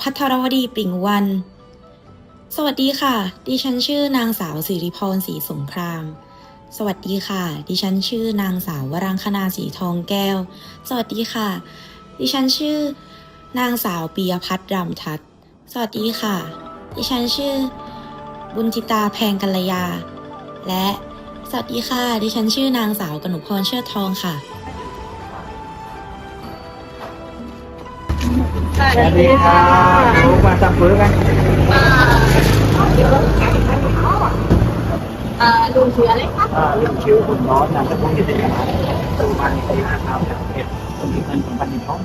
พัทรวดีปิ่งวัน สวัสดีค่ะ ดิฉันชื่อนางสาวสิริพรศรีสงคราม สวัสดีค่ะ ดิฉันชื่อนางสาววรังคณาสีทองแก้ว สวัสดีค่ะ ดิฉันชื่อ นางสาวปียพัฒน์รำทัศสวัสดีค่ะ ดิฉันชื่อ บุญจิตาแพงกัลยา และสวัสดีค่ะ ดิฉันชื่อนางสาวกนุพรเชิดทองค่ะ สวัสดีค่ะลูกมาจับมือกันเอ่อลุงชื่ออะไรคะอ่าเรื่อคุณน้องนามสกุลกิติมาสุพรรณบุรีนะครับเพชรคนที่เงินของพันธุ์ท้อง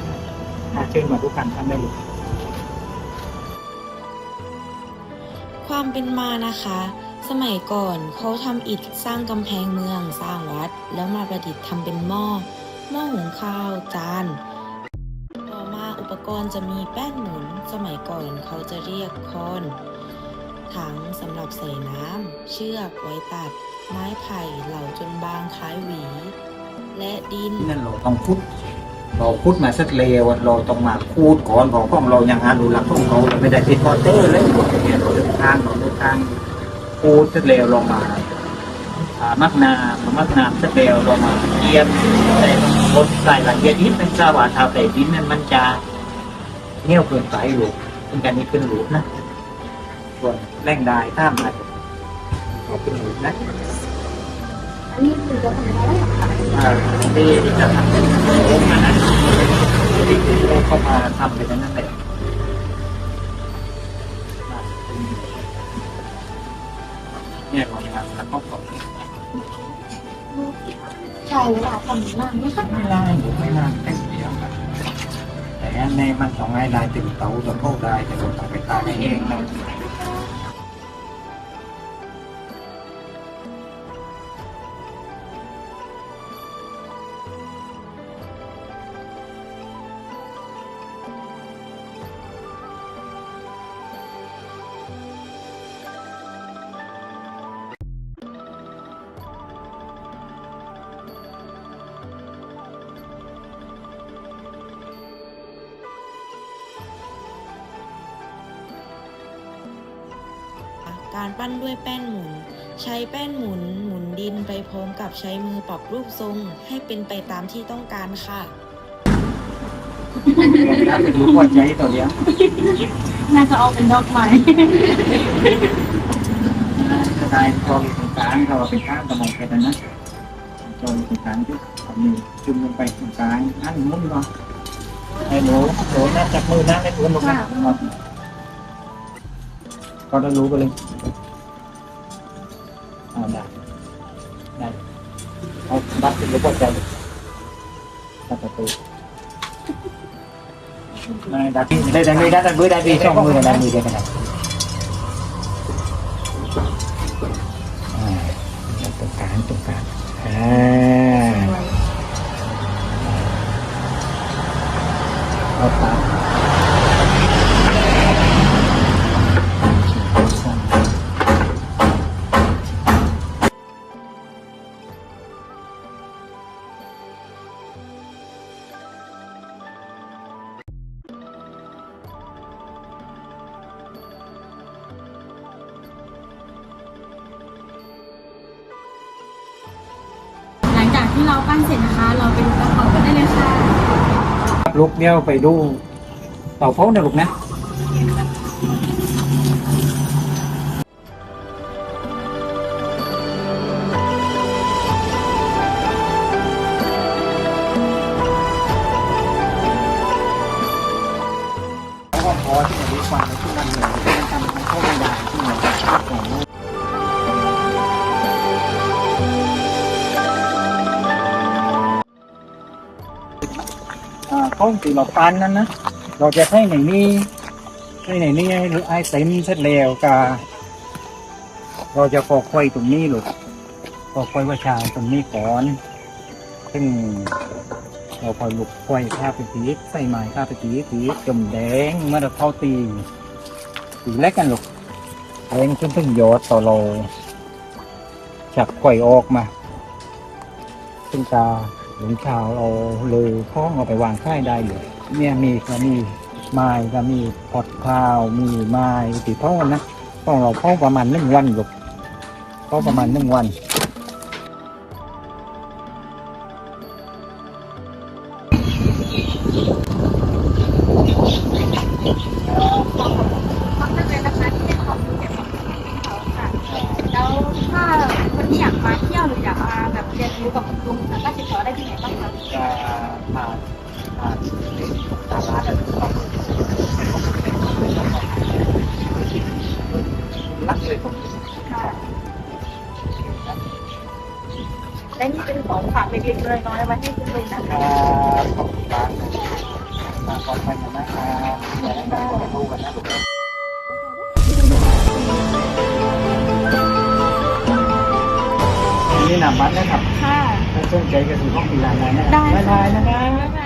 มาเชิญมาทุกท่านท่านได้เลยความเป็นมานะคะ สมัยก่อนเขาทำอิฐสร้างกำแพงเมืองสร้างวัด แล้วมาประดิษฐ์ทำเป็นหม้อหม้อหุงข้าวจาน กรจะมีแป้นหมุน สมัยก่อนเขาจะเรียกคอน ถังสำหรับใส่น้ำ เชือกไว้ตัด ไม้ไผ่เหล่าจนบางคล้ายหวี และดิน นั่นเราต้องพุทธเราพุทธมาสักเลวเราต้องมาคูดก่อนของของเรายังอาดูรักของเราเราไม่ได้ติดมอเตอร์เลยเนี่ยเราเดินทางเราเดินทางคูดสักเลวลงมาอ่ามักนามักนาสักเลวลงมาเยียมแต่บนใส่หละเอียดนิดเป็นทราว่าชาวแต่ดินนั้นมันจะ เงี้ยวเกินไปหลูกเป็นการนี้เป็นหลูกนะ ส่วนแรงได้ตามมาเอาเป็นหลูกนะอันนี้คือจะทำอะไรคะอ่าที่จะทำเป็นโค้งมานะที่เราเข้ามาทำเป็นนั่นแหละเนี่ยเราทำแล้วก็กดใช่เวลาทำนานไหมคะไม่ไล่ไม่นาน แต่ในมันสองไอ้ลายเองเกเองนะการปั้นด้วยแป้นหมุน ใช้แป้นหมุนหมุนดินไปพร้อมกับใช้มือปรับรูปทรงให้เป็นไปตามที่ต้องการค่ะแล้วจะรู้ว่าใจตัวเดียวน่าจะเอาเป็นดอกไม้จะได้ตอนตรงกลางเขาเป็นข้างกระมองแค่นั้นนะตอนตรงกลางที่ทำมือจุ่มลงไปตรงกลางอันมุ้งเนาะไอ้หนูหนูน่าจับมือนะไอ้ตัวลงนะก็ได้รู้ไปเลยเอา ได้ได้เอาบัตรเป็นรูปหัวใจตัดประตูไม่ได้ที่ได้ได้ไม่ไเราปั้นเสร็จนะคะ เราไปดูกระกอบกันได้เลยค่ะรับลูกเดี่ยวไปดูเต่าโพนะลูกนะ ข้องตีเราปันนั้นนะเราจะให้ในนี้ให้ในนี้หรือไอเต็มเสร็จแล้วกาเราจะกอกไฟตรงนี้หรือกอกไฟว่าชายตรงนี้ก่อน ซึ่งเราคอยลุกไฟข้าไปทีใส่ไม้ข้าไปทีทีจมแดงเมื่อเราเข้าตีตีแรกกันหลูกแดงจนถึงยอดต่อเราจับไฟออกมาซึ่งตา หลงชาวเอาเลยข้องเอาไปวางค่ายได้เลยเนี่ยมีก็มีไม้ก็มีพอดข้าวมีไม้ติเท่านะต้องเราเข้าประมาณหนึ่งวันลูกเข้าประมาณหนึ่งวัน น้อยๆไว้ให้คุณลุงนะคะขอบคุณมากตามความพันนะครับอย่าให้การต่อสู้กันนะลูกนี่นำบัตรนะครับ ค่ะถ้าสนใจก็ถือห้องปีลานได้นะได้ได้นะครับ